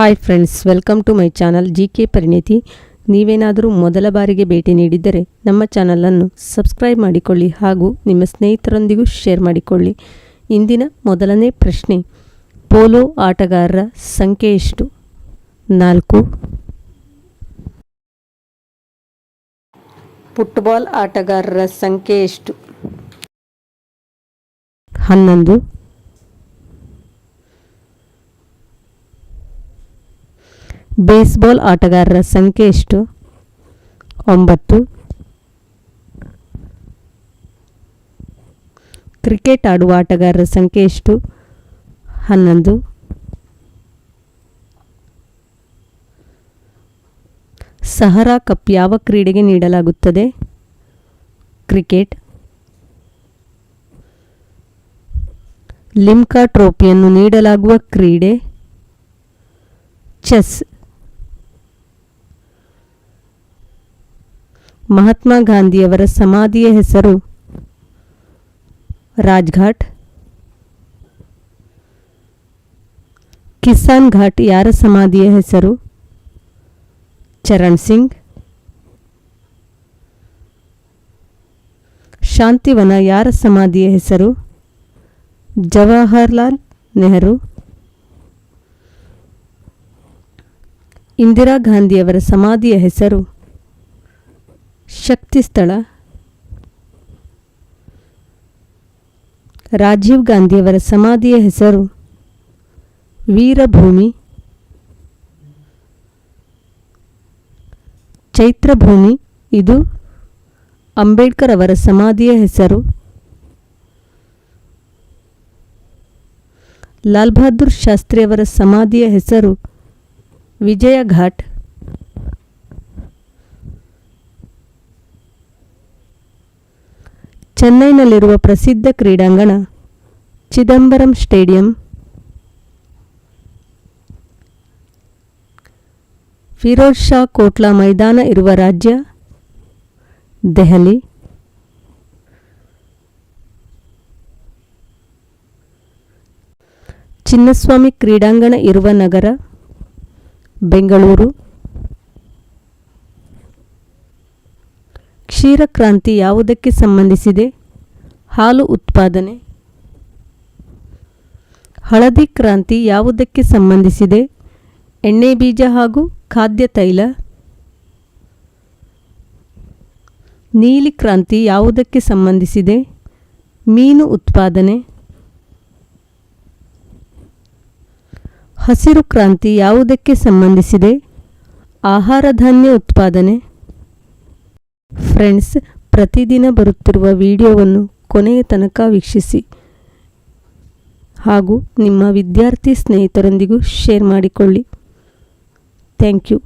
Hi friends welcome to my channel G K ಪರಿಣಿತಿ ನೀವೇನಾದರೂ ಮೊದಲ ಬಾರಿಗೆ ಭೇಟಿ ನೀಡಿದ್ದರೆ ನಮ್ಮ ಚಾನಲನ್ನು ಸಬ್ಸ್ಕ್ರೈಬ್ ಮಾಡಿಕೊಳ್ಳಿ ಹಾಗೂ ನಿಮ್ಮ ಸ್ನೇಹಿತರೊಂದಿಗೂ ಶೇರ್ ಮಾಡಿಕೊಳ್ಳಿ. ಇಂದಿನ ಮೊದಲನೇ ಪ್ರಶ್ನೆ ಪೋಲೋ ಆಟಗಾರರ ಸಂಖ್ಯೆ ಎಷ್ಟು? ನಾಲ್ಕು. ಫುಟ್ಬಾಲ್ ಆಟಗಾರರ ಸಂಖ್ಯೆ ಎಷ್ಟು? ಹನ್ನೊಂದು. ಬೇಸ್ಬಾಲ್ ಆಟಗಾರರ ಸಂಖ್ಯೆ ಎಷ್ಟು? ಒಂಬತ್ತು. ಕ್ರಿಕೆಟ್ ಆಡುವ ಆಟಗಾರರ ಸಂಖ್ಯೆ ಎಷ್ಟು? ಹನ್ನೊಂದು. ಸಹರಾ ಕಪ್ ಯಾವ ಕ್ರೀಡೆಗೆ ನೀಡಲಾಗುತ್ತದೆ? ಕ್ರಿಕೆಟ್. ಲಿಮ್ಕಾ ಟ್ರೋಫಿಯನ್ನು ನೀಡಲಾಗುವ ಕ್ರೀಡೆ? ಚೆಸ್. ಮಹಾತ್ಮ ಗಾಂಧಿಯವರ ಸಮಾಧಿಯ ಹೆಸರು ರಾಜ್ಘಾಟ್. ಕಿಸಾನ್ ಘಾಟ್ ಯಾರ ಸಮಾಧಿಯ ಹೆಸರು? ಚರಣ್ ಸಿಂಗ್. ಶಾಂತಿವನ ಯಾರ ಸಮಾಧಿಯ ಹೆಸರು? ಜವಾಹರ್ಲಾಲ್ ನೆಹರು. ಇಂದಿರಾ ಗಾಂಧಿಯವರ ಸಮಾಧಿಯ ಹೆಸರು ಶಕ್ತಿ ಸ್ಥಳ. ರಾಜೀವ್ ಗಾಂಧಿಯವರ ಸಮಾಧಿಯ ಹೆಸರು ವೀರಭೂಮಿ. ಚೈತ್ರಭೂಮಿ ಇದು ಅಂಬೇಡ್ಕರ್ ಅವರ ಸಮಾಧಿಯ ಹೆಸರು. ಲಾಲ್ ಬಹದ್ದೂರ್ ಶಾಸ್ತ್ರಿಯವರ ಸಮಾಧಿಯ ಹೆಸರು ವಿಜಯ ಘಾಟ್ ಚೆನ್ನೈನಲ್ಲಿರುವ ಪ್ರಸಿದ್ಧ ಕ್ರೀಡಾಂಗಣ ಚಿದಂಬರಂ ಸ್ಟೇಡಿಯಂ. ಫಿರೋಜ್ ಶಾ ಕೋಟ್ಲಾ ಮೈದಾನ ಇರುವ ರಾಜ್ಯ ದೆಹಲಿ. ಚಿನ್ನಸ್ವಾಮಿ ಕ್ರೀಡಾಂಗಣ ಇರುವ ನಗರ ಬೆಂಗಳೂರು. ಕ್ಷೀರಕ್ರಾಂತಿ ಯಾವುದಕ್ಕೆ ಸಂಬಂಧಿಸಿದೆ? ಹಾಲು ಉತ್ಪಾದನೆ. ಹಳದಿ ಕ್ರಾಂತಿ ಯಾವುದಕ್ಕೆ ಸಂಬಂಧಿಸಿದೆ? ಎಣ್ಣೆ ಬೀಜ ಹಾಗೂ ಖಾದ್ಯ ತೈಲ. ನೀಲಿ ಕ್ರಾಂತಿ ಯಾವುದಕ್ಕೆ ಸಂಬಂಧಿಸಿದೆ? ಮೀನು ಉತ್ಪಾದನೆ. ಹಸಿರು ಕ್ರಾಂತಿ ಯಾವುದಕ್ಕೆ ಸಂಬಂಧಿಸಿದೆ? ಆಹಾರ ಧಾನ್ಯ ಉತ್ಪಾದನೆ. ಫ್ರೆಂಡ್ಸ್, ಪ್ರತಿದಿನ ಬರುತ್ತಿರುವ ವಿಡಿಯೋವನ್ನು ಕೊನೆಯ ತನಕ ವೀಕ್ಷಿಸಿ ಹಾಗೂ ನಿಮ್ಮ ವಿದ್ಯಾರ್ಥಿ ಸ್ನೇಹಿತರೊಂದಿಗೂ ಶೇರ್ ಮಾಡಿಕೊಳ್ಳಿ. Thank you.